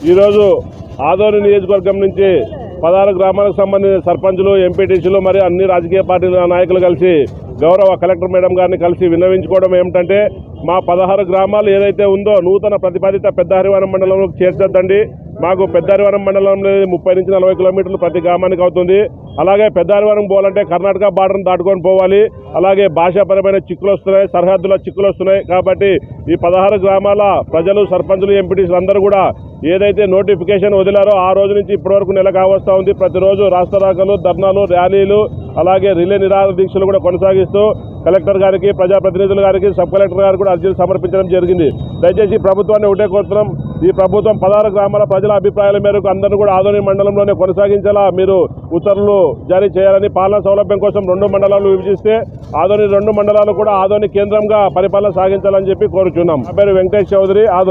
ఈరోజు ఆదోని నియోజకవర్గం నుంచి పదహారు గ్రామాలకు సంబంధించిన సర్పంచులు ఎంపీటీసీలు మరియు అన్ని రాజకీయ పార్టీల నాయకులు కలిసి గౌరవ కలెక్టర్ మేడం గారిని కలిసి విన్నవించుకోవడం ఏమిటంటే మా పదహారు గ్రామాలు ఏదైతే ఉందో నూతన ప్రతిపాదిత పెద్ద హరివారం మండలంలోకి చేర్చొద్దండి. మాకు పెద్దారివరం మండలంలో ముప్పై నుంచి నలభై కిలోమీటర్లు ప్రతి గ్రామానికి అవుతుంది. అలాగే పెద్దారివారం పోవాలంటే కర్ణాటక బార్డర్ని దాటుకొని పోవాలి. అలాగే భాషాపరమైన చిక్కులు వస్తున్నాయి సరిహద్దుల చిక్కులు వస్తున్నాయి. కాబట్టి ఈ పదహారు గ్రామాల ప్రజలు సర్పంచులు ఎంపీటీసులు అందరూ కూడా ఏదైతే నోటిఫికేషన్ వదిలారో ఆ రోజు నుంచి ఇప్పటి వరకు నెల కావస్తూ ఉంది. ప్రతిరోజు రాష్ట్ర రాకలు ధర్నాలు ర్యాలీలు అలాగే రిలే నిరాహార దీక్షలు కూడా కొనసాగిస్తూ కలెక్టర్ గారికి ప్రజాప్రతినిధుల గారికి సబ్ కలెక్టర్ గారికి కూడా అర్జీలు సమర్పించడం జరిగింది. దయచేసి ప్రభుత్వాన్ని ఒకటే కోరుతున్నాం. ఈ ప్రభుత్వం పదహారు గ్రామాల ప్రజల అభిప్రాయాల మేరకు అందరినీ కూడా ఆదోని మండలంలోనే కొనసాగించేలా మీరు ఉత్తర్వులు జారీ చేయాలని పాలనా సౌలభ్యం కోసం రెండు మండలాలు విభజిస్తే ఆదోని రెండు మండలాలు కూడా ఆదోని కేంద్రంగా పరిపాలన సాగించాలని చెప్పి కోరుచున్నాం. నా పేరు వెంకటేష్ చౌదరి ఆదోని.